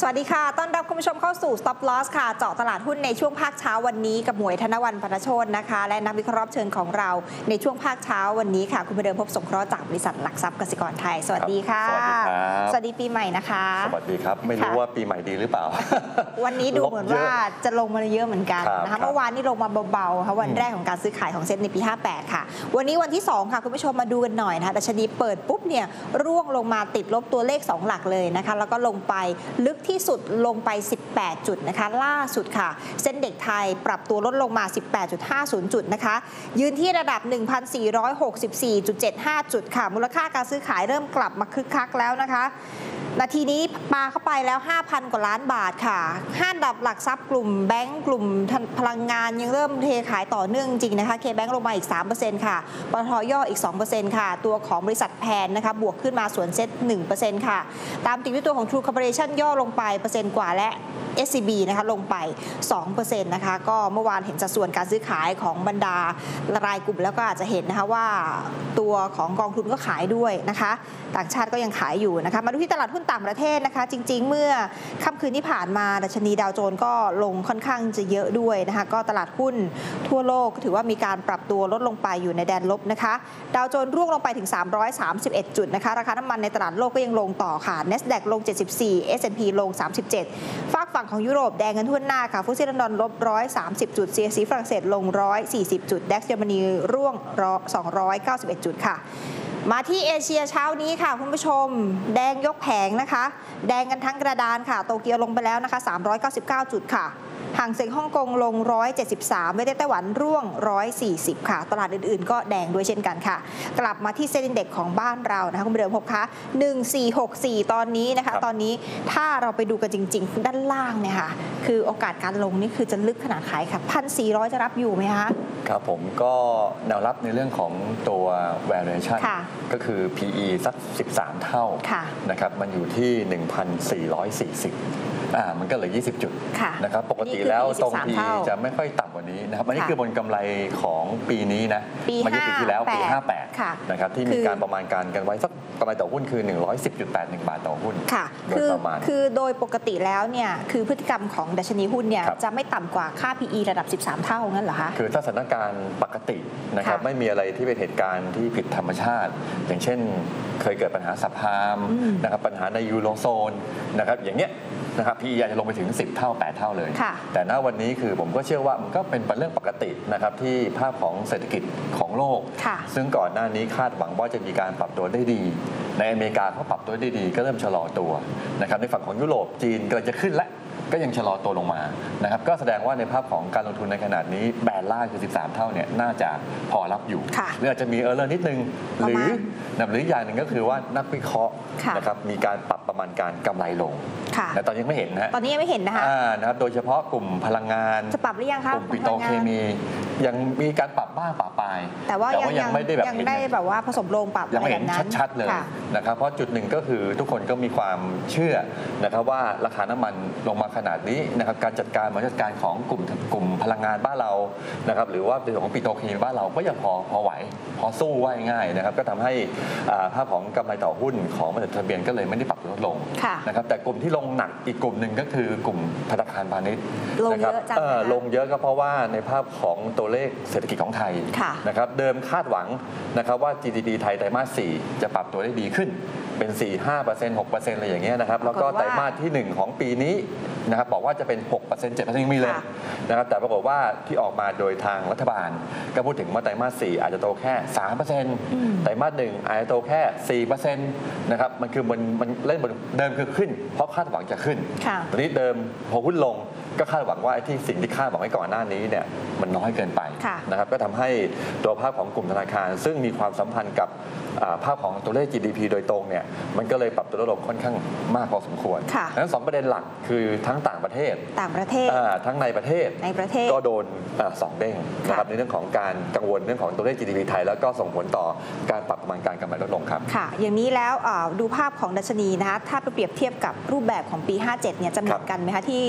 สวัสดีค่ะ ต้อนรับคุณผู้ชมเข้าสู่ Stop Loss ค่ะ เจาะตลาดหุ้นในช่วงภาคเช้าวันนี้กับหมวยธนวันพันธโชตนะคะ และนักวิเคราะห์รับเชิญของเราในช่วงภาคเช้าวันนี้ค่ะ คุณประเดิมพบสงเคราะห์จากบริษัทหลักทรัพย์กสิกรไทย สวัสดีค่ะ สวัสดีครับ สวัสดีปีใหม่นะคะ สวัสดีครับ ไม่รู้ค่ะว่าปีใหม่ดีหรือเปล่า วันนี้ดูเหมือนว่าจะลงมาเยอะเหมือนกันครับนะครัคะบเมื่อวานนี้ลงมาเบาๆค่ะวันอืมแรกของการซื้อขายของเซ็ตในปี 58 ค่ะ วันนี้วันที่ 2 ค่ะคุณผู้ชมมาดูกันหน่อยนะคะดัชนีเปิดปุ๊บเนี่ยร่วงลงมาติดลบตัวเลข2หลักเลยนะคะแล้วก็ลงไปลึกที่สุดลงไป 18 จุดนะคะ ล่าสุดค่ะ เส้นเด็กไทยปรับตัวลดลงมา 18.50 จุดนะคะ ยืนที่ระดับ 1,464.75 จุดค่ะ มูลค่าการซื้อขายเริ่มกลับมาคึกคักแล้วนะคะ นาทีนี้ปาเข้าไปแล้ว 5,000 กว่าล้านบาทค่ะห้านดับหลักทรัพย์กลุ่มแบงก์กลุ่มพลังงานยังเริ่มเทขายต่อเนื่องจริงนะคะเคแบงก์ลงมาอีก 3%ค่ะปตทย่ออีก 2%ค่ะ ตัวของบริษัทแพนนะคะบวกขึ้นมาส่วนเซ็ต1%ค่ะ ตามติดด้วยตัวของ True Corporation ย่อลงไปเปอร์เซ็นต์กว่าและ SCB นะคะลงไป 2%นะคะก็เมื่อวานเห็นสัดส่วนการซื้อขายของบรรดารายกลุ่มแล้วก็อาจจะเห็นนะคะว่าตัวของกองทุนก็ขายด้วยนะคะ ต่างชาติก็ยังขายอยู่นะคะ มาดูที่ตลาดหุ้นต่างประเทศนะคะ จริง ๆ เมื่อค่ำคืนที่ผ่านมาดัชนีดาวโจนส์ก็ลงค่อนข้างจะเยอะด้วยนะคะ ก็ตลาดหุ้นทั่วโลกถือว่ามีการปรับตัวลดลงไปอยู่ในแดนลบนะคะ ดาวโจนส์ร่วงลงไปถึง 331 จุดนะคะ ราคาน้ำมันในตลาดโลกก็ยังลงต่อค่ะ NASDAQ ลง 74 S&P ลง 37 ฝากฝั่งของยุโรปแดงกันทุ่นหน้าค่ะฟุตซี่ลอนดอนลบร้อยสามสิบจุดเซียซีฝรั่งเศสลงร้อยสี่สิบจุด แดกเยอรมนีร่วงสองร้อยเก้าสิบเอ็ดจุดค่ะมาที่เอเชียเช้านี้ค่ะ คุณผู้ชม แดงยกแผงนะคะ แดงกันทั้งกระดานค่ะ โตเกียวลงไปแล้วนะคะ 399 จุดค่ะ ห่างเสียงฮ่องกงลง 173เวทไต้หวันร่วง 140 ค่ะ ตลาดอื่นๆ ก็แดงด้วยเช่นกันค่ะ กลับมาที่เซ็นดินเด็กของบ้านเรานะคะคุณเดิมพบคะ1464 ตอนนี้นะคะครับตอนนี้ถ้าเราไปดูกันจริง ๆ ด้านล่างเนี่ยค่ะ คือโอกาสการลงนี่คือจะลึกขนาดไหนค่ะ1,400 จะรับอยู่ไหมคะ ครับผมก็แนวรับในเรื่องของตัว valuation ค่ะก็คือ PE สัก 13 เท่าค่ะนะครับมันอยู่ที่ 1,440 อ่ามันก็เหลือ 20 จุดค่ะนะครับปกตินี่คือแล้ว PE ตรง13 PE เท่าจะไม่ค่อยต่ำกว่านี้นะครับอันนี้ค่ะคือบนกำไรของปีนี้นะปีไม่ใช่ปีที่แล้วปี 58ค่ะ58นะครับที่คืมีอการประมาณการกันไว้สักกำไรต่อหุ้นคือ 110.81 บาทต่อหุ้นค่ะโดยคือประมาณคือโดยปกติแล้วเนี่ยคือพฤติกรรมของดัชนีหุ้นเนี่ยครับจะไม่ต่ำกว่าค่า PE ระดับ 13 เท่างั้นเหรอคะคือถ้าสถานการณ์ปกตินะครับค่ะไม่มีอะไรที่เป็นเหตุการณ์ที่ผิดธรรมชาติ อย่างเช่นเคยเกิดปัญหาสัพพามอืมนะครับปัญหาในยูโรโซนนะครับอย่างเงี้ย นะครับพีอาจจะลงไปถึง 10 เท่า 8 เท่าเลย ค่ะแต่ณวันนี้คือผมก็เชื่อว่ามันก็เป็นเรื่องปกตินะครับที่ภาพของเศรษฐกิจของโลก ค่ะ ซึ่งก่อนหน้านี้คาดหวังว่าจะมีการปรับตัวได้ดี ในอเมริกาเขาปรับตัวได้ดีก็เริ่มชะลอตัวนะครับในฝั่งของยุโรปจีนกำลังจะขึ้นและ ก็ยังชะลอตัวลงมานะครับก็แสดงว่าในภาพของการลงทุนในขนาดนี้แบรนด์ล่างคือ 13 เท่าเนี่ยน่าจะพอรับอยู่ค่ะหรืออาจจะมีเออร์เลอร์นิดนึงประหรืมาอณนะหรืออย่างหนึ่งก็คือว่านักวิเคราะห์ค่ะนะครับมีการปรับประมาณการกำไรลงค่ะแต่ตอนนี้ยังไม่เห็นนะฮะตอนนี้ยังไม่เห็นนะคะอ่านะครับโดยเฉพาะกลุ่มพลังงานจะปรับหรือยังคะกลุ่มปิโตรเคมี ยังมีการปรับบ้างปรับปลายแต่ว่ายังยังไม่ได้แบบยังเห็นได้แบบว่าผสมโรงปรับยังอะไรไม่แบเห็นบนั้นชัดๆเลยค่ะนะครับเพราะจุดหนึ่งก็คือทุกคนก็มีความเชื่อนะครับว่าราคาน้ำมันลงมาขนาดนี้นะครับการจัดการบริหารจัดการของกลุ่มกลุ่มพลังงานบ้านเรานะครับหรือว่าในส่วนของปิโตรเคมีบ้านเราก็ยังพอพอไหว พอสู้ว่าง่ายๆนะครับก็ทำให้อ่าภาพของกำไรต่อหุ้นของบริษัททะเบียนก็เลยไม่ได้ปรับลดลงค่ะนะครับแต่กลุ่มที่ลงหนักอีกกลุ่มหนึ่งก็คือกลุ่มธนาคารพาณิชย์ลงนะคเยรับอะจังเออนะคะลงเยอะก็เพราะว่าในภาพของตัวเลขเศรษฐกิจของไทยค่ะนะครับเดิมคาดหวังนะครับว่า GDP ไทยไตรมาส 4 จะปรับตัวได้ดีขึ้นเป็น 4 5 6 อะไรอย่างเงี้ยนะครับแล้วก็ปรากฏว่าไตรมาสที่ 1 ของปีนี้นะครับบอกว่าจะเป็น 6 7ยังมีเลยค่ะนะครับแต่ปรากฏว่าที่ออกมาโดยทางรัฐบาล ก็พูดถึงว่าไตรมาส 4 อาจจะโตแค่ 3ไตรมาส 1 อาจจะโตแค่ 4นะครับมันคือมันมันเล่นบนเดิมคือขึ้น เพราะคาดหวังจะขึ้นค่ะตอนนี้เดิมพอหุ้นลง ก็คาดหวังว่าไอ้ที่สิ่งที่คาดหวังไว้ก่อนหน้านี้เนี่ยมันน้อยเกินไปค่ะนะครับก็ทำให้ตัวภาพของกลุ่มธนาคาร ซึ่งมีความสัมพันธ์กับอ่าภาพของตัวเลข GDP โดยตรงเนี่ยมันก็เลยปรับตัวลดลงค่อนข้างมากพอสมควรค่ะดังนั้นสองประเด็นหลักคือทั้งต่างประเทศต่างประเทศอ่าทั้งในประเทศในประเทศก็โดนเอ่อสองเด้งนะครับค่ะในเรื่องของการกังวลเรื่องของตัวเลข GDP ไทย แล้วก็ส่งผลต่อการปรับประมาณการกำไรลดลงครับค่ะ อย่างนี้แล้วเอ่อดูภาพของดัชนีนะคะถ้าไปเปรียบเทียบกับรูปแบบของปี 57เนี่ยจะเหมือนกันไหมคะที่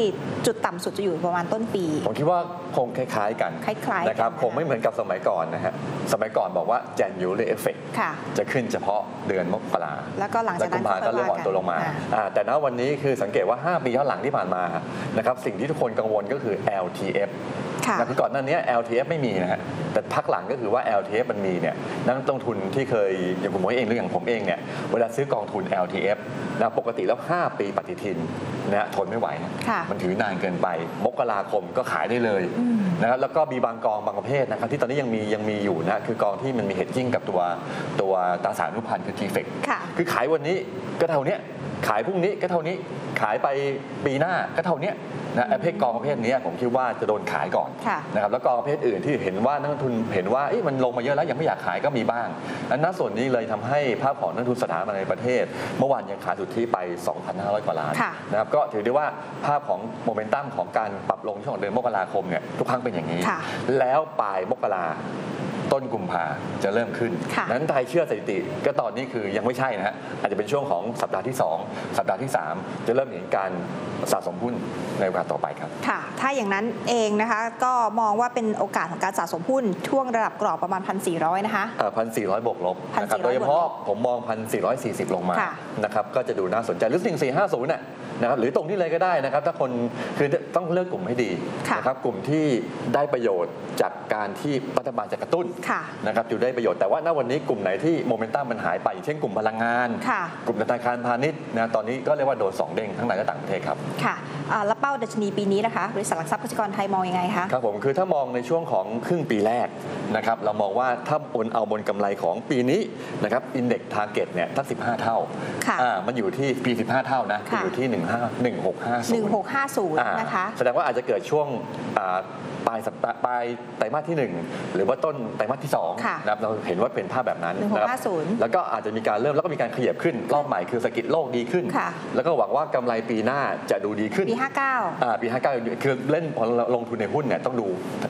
จุดต่ำสุดจะอยู่ประมาณต้นปี ผมคิดว่าคงคล้าย ๆ กันคล้ายๆนะครับกันคงไม่เหมือนกับสมัยก่อนนะฮะสมัยก่อนบอกว่า January effect ค่ะจะขึ้นเฉพาะเดือนมกราแล้วก็หลังและจากกุนั้มนภาก็เริ่มอ่อนตัวลงมาอ่อ่าแต่ณวันนี้คือสังเกตว่า 5 ปีย้อนหลังที่ผ่านมานะครับสิ่งที่ทุกคนกังวลก็คือ LTF ค่ะ นะคือก่อนหน้านี้ LTF ไม่มีนะฮะแต่พักหลังก็คือว่า LTF มันมีเนี่ยนักลงทุนที่เคยอย่างผมเองหรืออย่างผมเองเนี่ยเวลาซื้อกองทุน LTF นะปกติแล้ว 5 ปีปฏิทินนะทนไม่ไหวนะค่ะมันถือนานเกินไป มกราคมก็ขายได้เลยอืมนะครับแล้วก็มีบางกองบางประเภทนะครับที่ตอนนี้ยังมียังมีอยู่นะคือกองที่มันมีเฮดจิ้งกับตัวตัวตราสารอนุพันธ์คือ T-FEC ค่ะคือขายวันนี้ก็เท่าเนี้ย ขายพรุ่งนี้ก็เท่านี้ขายไปปีหน้าก็เท่าเนี้ยนะประเภทกองประเภทเนี้ยผมคิดว่าจะโดนขายก่อนค่ะนะครับแล้วกองประเภทอื่นที่เห็นว่านักลงทุนเห็นว่าเอ๊ะมันลงมาเยอะแล้วยังไม่อยากขายก็มีบ้างอันนั้นส่วนนี้เลยทำให้ภาพของนักลงทุนสถาบันในประเทศ เมื่อวานยังขายสุทธิไป 2,500 กว่าล้านค่ะนะครับก็ถือได้ว่าภาพของโมเมนตัมของการปรับลงช่วงเดือนมกราคมเนี่ยทุกครั้งเป็นอย่างนี้ค่ะแล้วปลายมกรา ต้นกุมภาจะเริ่มขึ้นค่ะนั้นไทยเชื่อสถิติ ก็ตอนนี้คือยังไม่ใช่นะฮะอาจจะเป็นช่วงของสัปดาห์ที่ 2 สัปดาห์ที่ 3 จะเริ่มเห็นการสะสมหุ้นในโอกาสต่อไปครับค่ะถ้าอย่างนั้นเองนะคะก็มองว่าเป็นโอกาสของการสะสมหุ้นช่วงระดับกรอบประมาณ 1,400 นะคะพันสี่ร้อยบวกลบนะครับ1,400โดยเฉพาะผมมองพันสี่ร้อยสี่สิบลงมาค่ะนะครับก็จะดูน่าสนใจหรือสิ่งสี่ห้าศูนย์น่ะ นะครับหรือตรงนี้เลยก็ได้นะครับ ถ้าคนคือต้องเลือกกลุ่มให้ดีค่ะนะครับกลุ่มที่ได้ประโยชน์จากการที่รัฐบาลจะกระตุ้นค่ะนะครับอยู่ได้ประโยชน์แต่ว่าณวันนี้กลุ่มไหนที่โมเมนตัมมันหายไปอย่างเช่นกลุ่มพลังงานค่ะกลุ่มธนาคารพาณิชย์นะตอนนี้ก็เรียกว่าโดนสองเด้งทั้งในและต่างประเทศครับค่ะอ่า แล้วเป้าดัชนีปีนี้นะคะบริษัทหลักทรัพย์กสิกรไทยมองยังไงคะครับผมคือถ้ามองในช่วงของครึ่งปีแรกนะครับเรามองว่าถ้าบนเอาบนกำไรของปีนี้นะครับอินเด็กซ์ทาร์เก็ตเนี่ยทั้ง15 เท่าค่ะอ่ามันอยู่ที่ปี 15 เท่านะค่ะอยู่ที่ 15 1650 1650นะคะแสดงว่าอาจจะเกิดช่วงอ่า ปลายสัปดาห์ปลายไตรมาสที่ 1 หรือว่าต้นไตรมาสที่2ค่ะนะครับเราเห็นว่าเป็นภาพแบบนั้นนะครั1650แล้วก็อาจจะมีการเริ่มแล้วก็มีการขยับขึ้นรอบใหม่คือเศรษฐกิจโลกดีขึ้น ค่ะ แล้วก็หวังว่ากำไรปีหน้าจะดูดีขึ้นปี 59 อ่าปี 59 คือเล่นพอลงทุนในหุ้นเนี่ยต้องดู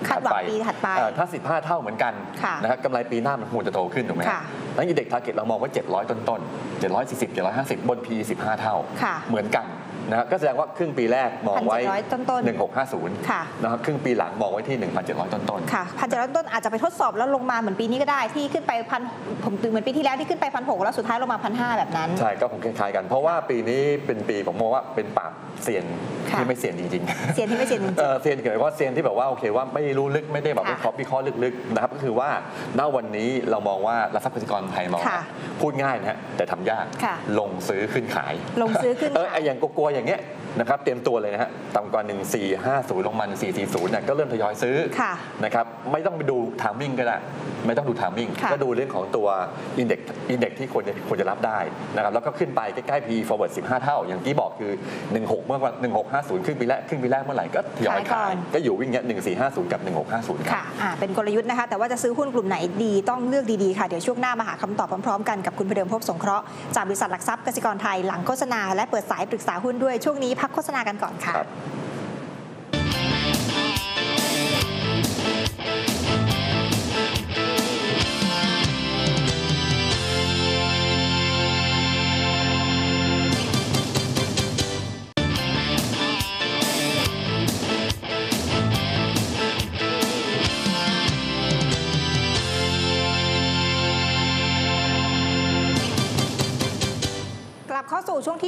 คาดหวังปีถัดไปอ่าถ้า 15 เท่าเหมือนกันค่ะนะครับกำไรปีหน้ามันควรจะโตขึ้นถูกไหมค่ะแล้วอีเด็กทาร์เก็ตเรามองว่า 700 ต้นต้นๆ740 750 บน P 15 เท่า ค่ะ เหมือนกันนะครับก็แสดงว่าครึ่งปีแรกมองไว้ 1,700 ต้นๆ1650ค่ะนะครับครึ่งปีหลังมองไว้ที่ 1,700 ต้นต้นๆค่ะพันเจ็ดร้อยต้นอาจจะไปทดสอบแล้วลงมาเหมือนปีนี้ก็ได้ที่ขึ้นไปพันผมเหมือนปีที่แล้วที่ขึ้นไปพันหกแล้วสุดท้ายลงมาพันห้าแบบนั้น ใช่ก็คงคล้ายๆกัน เพราะว่าปีนี้เป็นปีผมมองว่าเป็นปราบเซียนค่ะ ที่ไม่เซียนจริงๆเซียนที่ไม่เซียนจริง เออเซียนเกิดว่าเซียนที่แบบว่าโอเคว่าไม่รู้ลึกไม่ได้แบบค่ะวิเคราะห์วิเคราะห์ลึกๆนะครับก็คือว่าณวันนี้เรามองว่ารัฐทรัพย์กสิกรไทยมองค่ะพูดง่ายนะฮะแต่ทำยากค่ะลงซื้อขึ้นขายลงซื้อขึ้นเออขายไออย่างกกลัวอย่างเงี้ย นะครับเตรียมตัวเลยนะฮะต่ำกว่า 1450 ลงมา1440เนี่ยก็เริ่มทยอยซื้อค่ะนะครับไม่ต้องไปดูทามมิ่งก็ได้ ไม่ต้องดูทามมิ่งค่ะก็ดูเรื่องของตัวอินเด็กอินเด็กที่ควรจะควรจะรับได้นะครับแล้วก็ขึ้นไปใกล้ๆ PE forward 15 เท่า อย่างที่บอกคือ 16 เมื่อวัน1650ครึ่งปีแรกครึ่งปีแรกเมื่อไหร่ก็ทยอยขายก่ขาอยนก็อยู่วิ่งเงี้ย1450 กับ 1650ครับค่ะอ่าเป็นกลยุทธ์นะคะแต่ว่าจะซื้อหุ้นกลุ่มไหนดีต้องเลือกดีๆค่ะเดี๋ยวช่วงหน้ามาหาคำตอบพร้อมๆ กันกับคุณพเดิมพบสงเคราะห์จากบริษัทหลักทรัพย์กสิกรไทยหลังโฆษณาและเปิดสายปรึกษาหุ้นด้วยช่วงนี้พักโฆษณากันก่อนค่ะ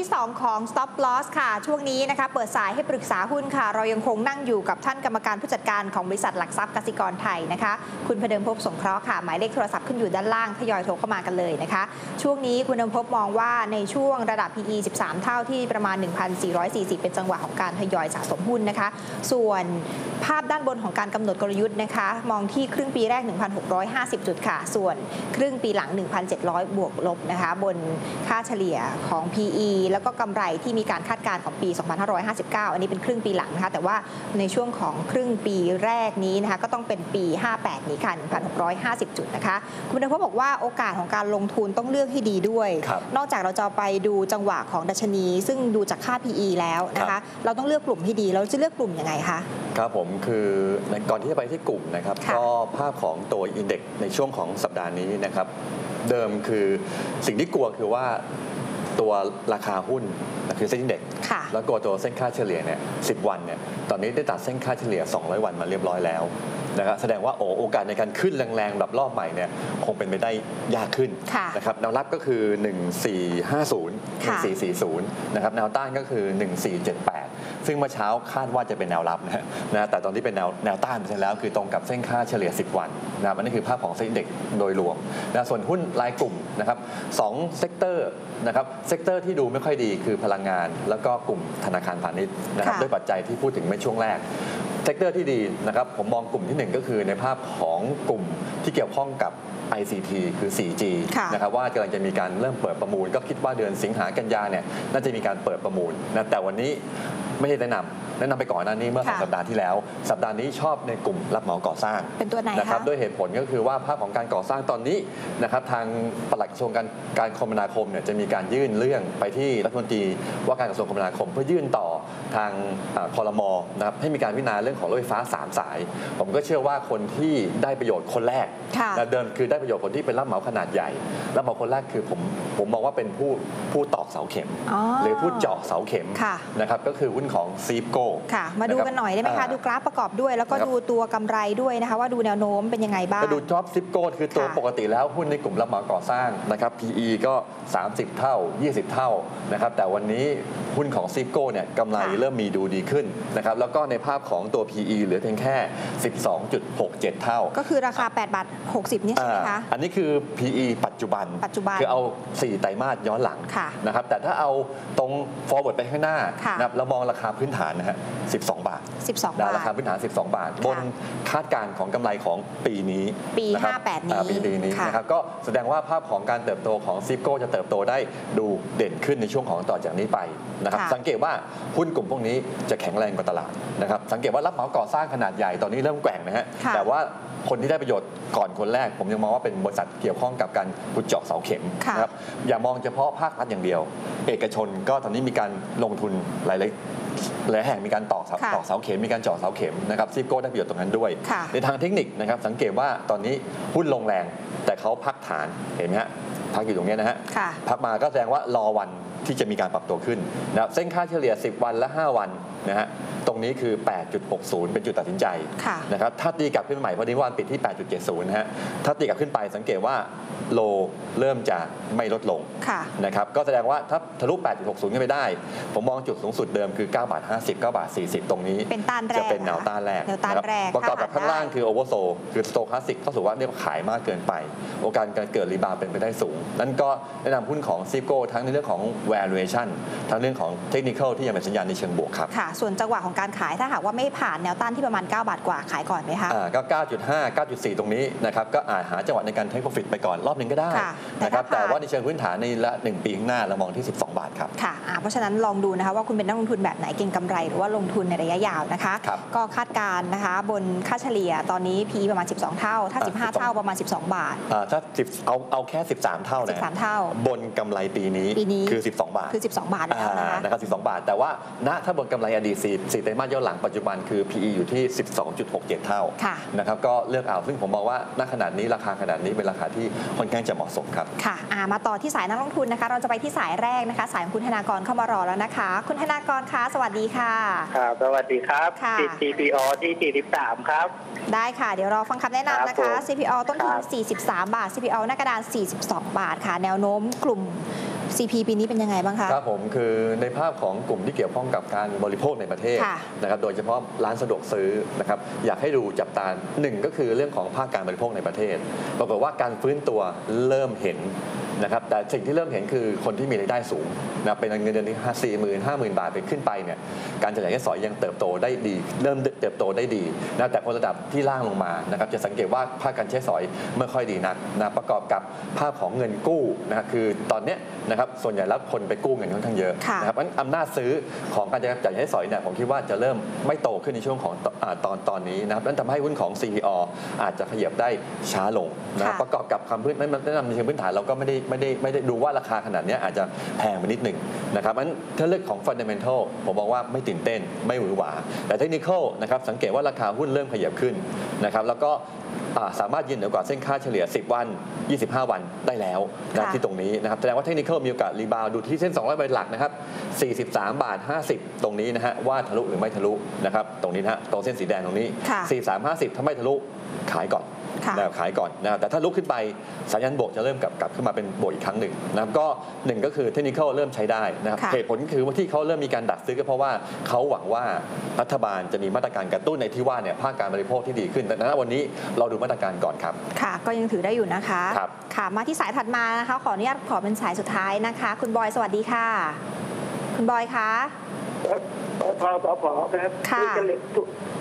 ที่ 2 ของ Stop Loss ค่ะ ช่วงนี้นะคะ เปิดสายให้ปรึกษาหุ้นค่ะ เรายังคงนั่งอยู่กับท่านกรรมการผู้จัดการของบริษัทหลักทรัพย์กสิกรไทยนะคะ คุณพเดิมพบสงเคราะห์ค่ะ หมายเลขโทรศัพท์ขึ้นอยู่ด้านล่างทยอยโทรเข้ามากันเลยนะคะ ช่วงนี้คุณพเดิมพบมองว่าในช่วงระดับ PE 13 เท่าที่ประมาณ 1,440 เป็นจังหวะของการทยอยสะสมหุ้นนะคะ ส่วนภาพด้านบนของการกำหนดกลยุทธ์นะคะ มองที่ครึ่งปีแรก 1,650 จุดค่ะ ส่วนครึ่งปีหลัง 1,700 บวกลบนะคะ บนค่าเฉลี่ยของ PE แล้วก็กำไรที่มีการคาดการณ์ของปี 2559 อันนี้เป็นครึ่งปีหลังนะคะ แต่ว่าในช่วงของครึ่งปีแรกนี้นะคะ ก็ต้องเป็นปี 58 นี้ค่ะ 1,650 จุดนะคะ คุณเดชพบอกว่าโอกาสของการลงทุนต้องเลือกให้ดีด้วยครับนอกจากเราจะไปดูจังหวะของดัชนี ซึ่งดูจากค่า PE แล้วนะครัคะบเราต้องเลือกกลุ่มให้ดี เราจะเลือกกลุ่มยังไงคะ ครับผมคือในก่อนที่จะไปที่กลุ่มนะครับค่ะก็ภาพของตัวอินเด็กในช่วงของสัปดาห์นี้นะครับ เดิมคือสิ่งที่กลัวคือว่า ตัวราคาหุ้นนะคือเซ็นอินเด็กค่ะแล้วก็ตัวเส้นค่าเฉลี่ยเนี่ยสิวันเนี่ยตอนนี้ได้ตัดเส้นค่าเฉลี่ย 200 วันมาเรียบร้อยแล้วนะครับแสดงว่าโอ้โอกาสในการขึ้นแรงๆแบบรอบใหม่เนี่ยคงเป็นไปได้ยากขึ้นค่ะนะครับแนวรับก็คือ 1450ค่ะ1440นะครับแนวต้านก็คือ 1478 ซึ่งเมื่อเช้าคาดว่าจะเป็นแนวรับนะฮะนะแต่ตอนที่เป็นแนวแนวต้านไปเสร็จแล้วคือตรงกับเส้นค่าเฉลี่ย 10 วันนะครับอันนี้คือภาพของเซ็นเด็กโดยรวมนะส่วนหุ้นรายกลุ่มนะครับสองเซกเตอร์นะครับเซกเตอร์ที่ดูไม่ค่อยดีคือพลังงาน แล้วก็กลุ่มธนาคารพาณิชย์นะครับค่ะด้วยปัจจัยที่พูดถึงในช่วงแรกเซกเตอร์ที่ดีนะครับผมมองกลุ่มที่หนึ่งก็คือในภาพของกลุ่มที่เกี่ยวข้องกับ ICT คือ 4G ค่ะนะครับว่ากำลังจะมีการเริ่มเปิดประมูล ก็คิดว่าเดือนสิงหากันยาเนี่ยน่าจะมีการเปิดประมูลนะแต่วันนี้ ไม่ใช่แนะนำ แนะนำไปก่อนหน้านี้เมื่อสองค่ะสัปดาห์ที่แล้ว สัปดาห์นี้ชอบในกลุ่มรับเหมาก่อสร้างเป็นตัวไหนนะครับคะด้วยเหตุผลก็คือว่าภาพของการก่อสร้างตอนนี้นะครับทางปลัดกระทรวงการการคมนาคมเนี่ยจะมีการยื่นเรื่องไปที่รัฐมนตรีว่าการกระทรวงคมนาคม เพื่อยื่นต่อทางอ่าคอรมอนะครับให้มีการพิจารณาเรื่องของรถไฟฟ้า3สาย ผมก็เชื่อว่าคนที่ได้ประโยชน์คนแรก ค่ะนะเดิมคือได้ประโยชน์คนที่เป็นรับเหมาขนาดใหญ่ รับเหมาคนแรกคือผมผมมองว่าเป็นผู้ผู้ตอกเสาเข็ม อ๋อหรือผู้เจาะเสาเข็มค่ะนะครับก็คือหุ้นของซีฟโก้ค่ะ มาดูกันหน่อยได้ไหมคะ ดูกราฟประกอบด้วย แล้วก็นะครับดูตัวกำไรด้วยนะคะ ว่าดูแนวโน้มเป็นยังไงบ้างก็ดูจ็อบซิปโก้คือตัวค่ะปกติแล้วหุ้นในกลุ่มรับเหมาก่อสร้างนะครับ PE ก็ 30 เท่า 20 เท่านะครับแต่วันนี้หุ้นของซิปโก้เนี่ยกำไรค่ะเริ่มมีดูดีขึ้นนะครับแล้วก็ในภาพของตัว PE เหลือเพียงแค่ 12.67 เท่า ก็คือราคา8บาท60 นี่ใช่ไหมคะอ่าอันนี้คือ PE ปัจจุบันปัจจุบันคือเอา 4 ไตรมาสย้อนหลังค่ะนะครับแต่ถ้าเอาตรง forward ไปข้างหน้าค่ะนะครับเรามองราคาพื้นฐานนะฮะ12 บาท12 บานะทราคาพื้นฐาน 12 บาท บนคาดการณ์ของกำไรของปีนี้ปีนะครับ58 นี้อ่าปีนี้ค่ะนะครับก็แสดงว่าภาพของการเติบโตของซิโก้จะเติบโตได้ดูเด่นขึ้นในช่วงของต่อจากนี้ไปนะครับค่ะสังเกตว่าหุ้นกลุ่มพวกนี้จะแข็งแรงกว่าตลาดนะครับสังเกตว่ารับเหมาก่อสร้างขนาดใหญ่ตอนนี้เริ่มแกว่งนะฮะค่ะแต่ว่า คนที่ได้ประโยชน์ก่อนคนแรก ผมยังมองว่าเป็นบริษัทเกี่ยวข้องกับการขุดเจาะเสาเข็มค่ะนะครับอย่ามองเฉพาะภาครัฐอย่างเดียว เอกชนก็ตอนนี้มีการลงทุนหลายๆหลายแห่งมีการต่อเสาค่ะต่อเสาเข็มมีการเจาะเสาเข็มนะครับซิโก้ได้ประโยชน์ตรงนั้นด้วยค่ะในทางเทคนิคนะครับสังเกตว่าตอนนี้หุ้นลงแรง แต่เขาพักฐานเห็นไหมฮะพักอยู่ตรงเนี้ยนะฮะค่ะพักมาก็แสดงว่ารอวันที่จะมีการปรับตัวขึ้นนะครับเส้นค่าเฉลี่ย 10 วันและ 5 วัน นะฮะตรงนี้คือ 8.60 เป็นจุดตัดสินใจค่ะนะครับถ้าตีกลับขึ้นใหม่เพราะนี้วันปิดที่ 8.70นะฮะถ้าตีกลับขึ้นไปสังเกตว่าโลเริ่มจะไม่ลดลงค่ะนะครับก็แสดงว่าถ้าทะลุ 8.60 ขึ้นไปได้ ผมมองจุดสูงสุดเดิมคือ 9 บาท 50 9 บาท 40 ตรงนี้เป็นต้านแรกจะเป็นแนวต้านแรกแนวต้านะคบแรกประกอบกับถ้าหาข้างล่างได้คือโอเวอร์โซคือสโตคลาสสิกก็ถือว่าเรียกว่าขายมากเกินไป โอกาสการเกิดรีบาวด์เป็นไปได้สูง นั่นก็แนะนำหุ้นของซีโก้ทั้งในเรื่องของ valuation ทั้งเรื่องของเทคนิคที่ยังเป็นสัญญาณในเชิงบวกครับค่ะส่วนจังหวะของการขายถ้าหากว่าไม่ผ่านแนวต้านที่ประมาณ 9 บาทกว่าขายก่อนไหมคะอ่าก็9.5 9.4 ตรงนี้นะครับก็อาจหาจังหวะในการเทค profit ไปก่อนรอบหนึ่งก็ได้ค่ะแต่นะครับถ้าแต่ผ่านว่าในเชิงพื้นฐานในละ1ปีข้างหน้าเรามองที่ 12 บาทครับค่ะอ่าเพราะฉะนั้นลองดูนะคะว่าคุณเป็นนักลงทุนแบบไหนเก็งกำไร หรือว่าลงทุนในระยะยาวนะคะครับก็คาดการณ์นะคะบนค่าเฉลี่ยตอนนี้ PE ประมาณ 12 เท่า ถ้าอะ15 เท่าประมาณ 12 บาทอ่าถ้า10เอาเอาแค่ 13 เท่านะ13 เท่า บนกำไรปีนี้ปีนี้คือ 12 บาทคือ 12 บาทแล้วนะคะอ่านะครับ12 บาท แต่ว่าณถ้าบนกำไรอดีต4 4ไตรมาสย้อนหลังปัจจุบันคือ PE อยู่ที่ 12.67 เท่าค่ะนะครับก็เลือกเอาซึ่งผมมองว่าณขนาดนี้ราคาขนาดนี้เป็นราคาที่ค่อนข้างจะเหมาะสมครับค่ะอ่ามาต่อที่สายนักลงทุนนะคะ เราจะไปที่สายแรกนะคะ สายของคุณธนากรเข้ามารอแล้วนะคะ คุณธนากรคะสวัสดีค่ะครับสวัสดีครับค่ะติด CPO ที่ 43 ครับ ได้ค่ะ เดี๋ยวรอฟังคำแนะนำนะครัคะบผม CPO ต้นทุนครับ43 บาท CPO หน้ากระดาน 42 บาทค่ะ แนวโน้มกลุ่ม CP ปีนี้เป็นยังไงบ้างคะ ครับผมคือในภาพของกลุ่มที่เกี่ยวข้องกับการบริโภคในประเทศค่ะนะครับโดยเฉพาะร้านสะดวกซื้อนะครับอยากให้ดูจับตาหนึ่งก็คือเรื่องของภาคการบริโภคในประเทศปรากฏว่าการฟื้นตัวเริ่มเห็น นะครับแต่สิ่งที่เริ่มเห็นคือคนที่มีรายได้สูงนะเป็นเงินเดือนที่สี่หมื่นห้าหมื่นบาทไปขึ้นไปเนี่ยการจัดจ่ายใช้สอยยังเติบโตได้ดี เริ่มเติบโตได้ดีนะแต่คนระดับที่ล่างลงมานะครับจะสังเกตว่าภาคการใช้สอยไม่ค่อยดีนักนะประกอบกับภาพของเงินกู้นะครับคือตอนเนี้ยนะครับส่วนใหญ่แล้วคนไปกู้เงินค่อนข้างเยอะค่ะนะครับเพราะฉะนั้นอำนาจซื้อของการจัดจ่ายใช้สอยเนี่ยผมคิดว่าจะเริ่มไม่โตขึ้นในช่วงของตอ่าตอนตอนนี้นะครับนั่นทำให้หุ้นของ CPO อาจจะขยับได้ช้าลงนะครับค่ะประกอบกับคำพื้นแนะนำในเชิงพื้นฐานเราก็ไม่ได้ไม่ได้ไม่ได้ดูว่าราคาขนาดเนี้ยอาจจะแพงไปนิดหนึ่งนะครับงั้นถ้าเลือกของ fundamental ผมมองว่าไม่ตื่นเต้นไม่หวือหวา แต่ technical นะครับสังเกตว่าราคาหุ้นเริ่มขยับขึ้นนะครับแล้วก็อ่าสามารถยืนเหนือกว่าเส้นค่าเฉลี่ย 10 วัน 25 วันได้แล้วนะค่ะที่ตรงนี้นะครับแสดงว่าเทคนิคมีโอกาสรีบาวดูที่เส้น 200ใบหลักนะครับ 43 บาท 50 ตรงนี้นะฮะว่าทะลุหรือไม่ทะลุนะครับตรงนี้นะฮะตรงเส้นสีแดงตรงนี้ค่ะ43 50 ถ้าไม่ทะลุขายก่อนค่ะ นะครับขายก่อนนะครับแต่ถ้าลุกขึ้นไปสัญญาณบวกจะเริ่มกลับกลับขึ้นมาเป็นบวกอีกครั้งหนึ่งนะครับก็หนึ่งก็คือเทคนิคเริ่มใช้ได้นะครับค่ะเหตุผลคือว่าที่เขาเริ่มมีการดักซื้อก็เพราะว่าเขาหวังว่ารัฐบาลจะมีมาตรการกระตุ้นในที่ว่าเนี่ยภาคการบริโภคที่ดีขึ้นแต่ณวันนี้เราดูมาตรการก่อนครับ ค่ะ ก็ยังถือได้อยู่นะคะครับค่ะมาที่สายถัดมานะคะ ขออนุญาตขอเป็นสายสุดท้ายนะคะ คุณบอยสวัสดีค่ะ คุณบอยคะพอพอพอครับค่ะซื้อเฉลี่ย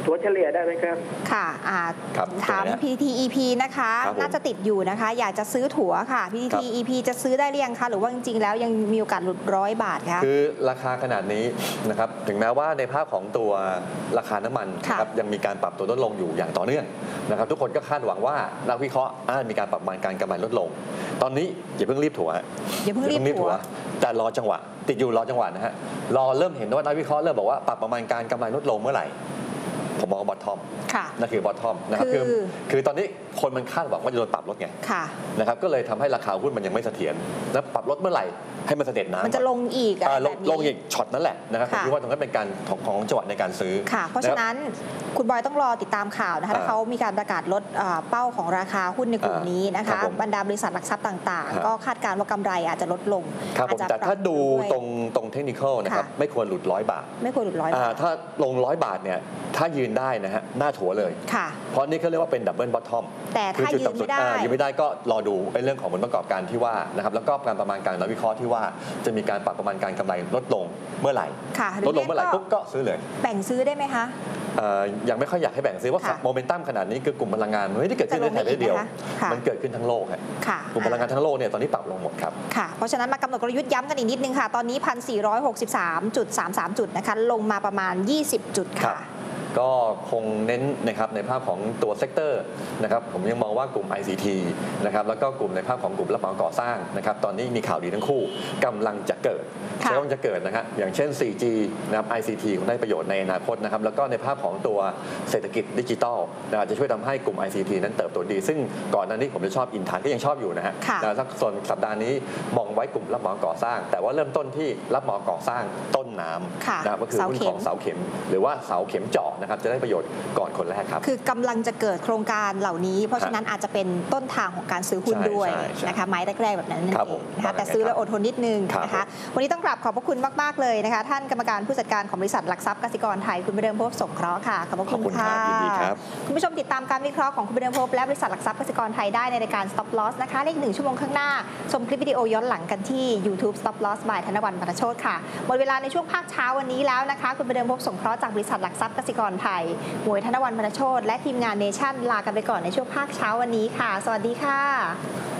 ตัวตัวเฉลี่ยได้ไหมครับ ค่ะอ่าครับถามเชิญนะ PTEP นะคะ ครับผมน่าจะติดอยู่นะคะ อยากจะซื้อถั่วค่ะ PTEP จะซื้อได้หรือยังคะ หรือว่าจริงๆแล้วยังมีโอกาสหลุดร้อยบาทคะ คือราคาขนาดนี้นะครับถึงแม้ว่าในภาพของตัวราคาน้ำมันค่ะนะครับยังมีการปรับตัวลดลงอยู่อย่างต่อเนื่องนะครับทุกคนก็คาดหวังว่านักวิเคราะห์อาจมีการปรับประมาณการกำไรลดลง ตอนนี้อย่าเพิ่งรีบถั่วฮะอย่าเพิ่งรีบถั่ว แต่รอจังหวะ ติดอยู่รอจังหวะนะฮะรอเริ่มเห็นว่านักวิเคราะห์เริ่มบอกว่าปรับประมาณการกำไรลดลงเมื่อไหร่ ผมมองบอททอมค่ะนั่นคือบอททอมนะครับคือคือตอนนี้คนมันคาดหวังว่าจะโดนปรับลดไงค่ะนะครับก็เลยทำให้ราคาหุ้นมันยังไม่เสถียรแล้วปรับลดเมื่อไหร่ให้มันเสด็จน้ำมันจะลงอีกอะอ่าไรลแบงบนี้ลงอีกช็อตนั่นแหละนะครับผมค่ะคิดว่าตรงนั้นเป็นการของของจังหวะในการซื้อค่ะเพราะฉะนั้นคุณบอยต้องรอติดตามข่าวนะคะอ่าถ้าเขามีการประกาศลดเอ่อเป้าของราคาหุ้นในกลุ่มอ่านี้นะครัคะบผมบรรดาบริษัทหลักทรัพย์ต่างฮะๆก็คาดการณ์ว่ากำไรอาจจะลดลงครับผมอจจะแต่ถ้าดูปบวตรงตรงเทคนิคนะครับค่ะไม่ควรหลุดร้อยบาท ไม่ควรหลุดร้อยอ่าบาทถ้าลงร้อยบาทเนี่ยถ้ายืนได้นะฮะหน้าถัวเลย ค่ะ เพราะนี่เขาเรียกว่าเป็นดับเบิลบอททอมแต่คือถ้าจุดยืนต่ำสุดไม่ได้อ่ายืนไม่ได้ก็รอดูไอ้เรื่องของผลประกอบการที่ว่านะครับแล้วก็การประมาณการและวิเคราะห์ที่ว่าจะมีการปรับประมาณการกำไรลดลงเมื่อไหร่ค่ะหรืลดลงเมื่อไหร่ก็ปุ๊บก็ซื้อเลย แบ่งซื้อได้ไหมคะเอ่อยังไม่ค่อยอยากให้แบ่งซื้อว่าค่ะโมเมนตัมขนาดนี้คือกลุ่มพลังงานมันไม่ได้เกิดขึ้นในไทยได้เดียวจะลงได้อีกนะคะค่ะมันเกิดขึ้นทั้งโลกฮะค่ะกลุ่มพลังงานทั้งโลกเนี่ยตอนนี้ปรับลงหมดครับค่ะเพราะฉะนั้นมากำหนดกลยุทธ์ย้ำกันอีกนิดนึงค่ะ ตอนนี้ 1,463.33 จุดนะคะลงมาประมาณ 20 จุดครัค่ะบ ก็คงเน้นนะครับในภาพของตัวเซกเตอร์นะครับผมยังมองว่ากลุ่ม ICT นะครับแล้วก็กลุ่มในภาพของกลุ่มรับเหมาก่อสร้างนะครับตอนนี้มีข่าวดีทั้งคู่กำลังจะเกิดค่ะใช้ว่าจะเกิดนะครับอย่างเช่น 4G นะครับ ICT คงได้ประโยชน์ในอนาคตนะครับแล้วก็ในภาพของตัวเศรษฐกิจดิจิทัลนะครับจะช่วยทำให้กลุ่ม ICT นั้นเติบโตดี ซึ่งก่อนหน้านี้ผมจะชอบอินทานก็ยังชอบอยู่นะฮะค่ะนะสักส่วนสัปดาห์นี้มองไว้กลุ่มรับเหมาก่อสร้าง แต่ว่าเริ่มต้นที่รับเหมาก่อสร้างต้นน้ำค่ะนะครับก็คือหุ้นเสาเข็มของเสาเข็ม หรือว่าเสาเข็มเจาะนะครับจะได้ประโยชน์ก่อนคนแรกครับ คือกำลังจะเกิดโครงการเหล่านี้ เพราะฉะนั้นอาจจะเป็นต้นทางของการซื้อหุ้นใช่ด้วยใช่ใช่นะคะไม้แรกๆแบบนั้นนั่นครับเอผงมนะคะประมาณแต่ซื้อแล้วนั้นอดทนนิดนึงครับนะคะวันนี้ต้องกราบขอบพระคุณมาก ๆ เลยนะคะ ท่านกรรมการผู้จัดการของบริษัทหลักทรัพย์กสิกรไทยคุณไปเดิมพบสงเคราะห์ค่ะขอบพระขอคุบณคุณคค่ะรับยินดีครับคุณผู้ชมติดตามการวิเคราะห์ของคุณไปเดิมพบและบริษัทหลักทรัพย์กสิกรไทยได้ในรายการ Stop Loss นะคะเลขหนึ่งชั่วโมงข้างหน้าชมคลิปวิดีโอย้อนหลังกันที่ YouTube Stop Loss by ธนวัลย์ปรโชตค่ะหมดเวลาในช่วงภาคเช้าวันนี้แล้วนะคะ คุณไปเดิมพบสงเคราะห์จากบริษัทหลักทรัพย์กสิกรไทยหมวยธนวัลย์ปรโชตและทีมงานเนชั่นลากันไปก่อนในช่วงภาคเช้าวันนี้ค่ะ สวัสดีค่ะ